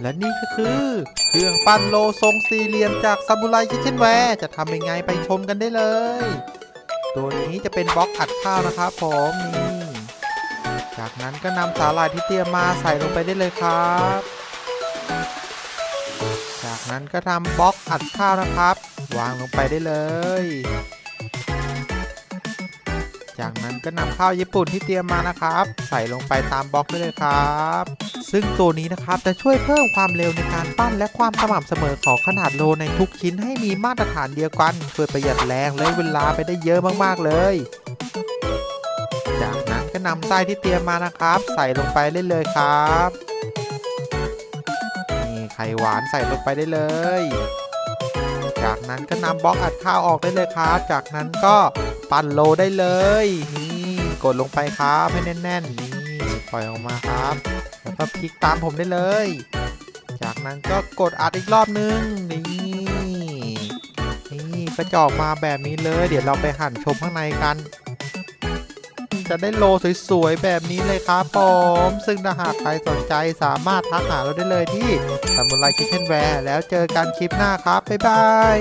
และนี่ก็คือ เครื่องปั้นโลทรงสี่เหลี่ยมจากซามูไรคิเช่นแวร์จะทำยังไงไปชมกันได้เลย ตัวนี้จะเป็นบล็อกอัดข้าวนะครับผมนี่จากนั้นก็นำสาหร่ายที่เตรียมมาใส่ลงไปได้เลยครับ จากนั้นก็ทำบล็อกอัดข้าวนะครับ วางลงไปได้เลย จากนั้นก็นำข้าวญี่ปุ่นที่เตรียมมานะครับ ใส่ลงไปตามบล็อกได้เลยครับ ซึ่งตัวนี้นะครับจะช่วยเพิ่มความเร็วในการปั้นและความสม่ำเสมอของขนาดโลในทุกชิ้นให้มีมาตรฐานเดียวกันช่วยประหยัดแรงและเวลาไปได้เยอะมากๆเลย จากนั้นก็นำไส้ที่เตรียมมานะครับ ใส่ลงไปได้เลยครับนี่ไข่หวานใส่ลงไปได้เลย จากนั้นก็นำบล็อกอัดข้าวออกได้เลยครับ จากนั้นก็ ปั้นโลได้เลย นี่กดลงไปครับให้แน่นๆนี่ปล่อยออกมาครับ แล้วก็พลิกตามผมได้เลย จากนั้นก็กดอัดอีกรอบนึงนี่นี่ก็จะออกมาแบบนี้เลย เดี๋ยวเราไปหั่นชมข้างในกัน จะได้โลสวยๆแบบนี้เลยครับผมซึ่งถ้าหากใครสนใจสามารถทักหาเราได้เลยที่สมุไรคิทเช่นแวร์แล้วเจอกันคลิปหน้าครับบ๊ายบาย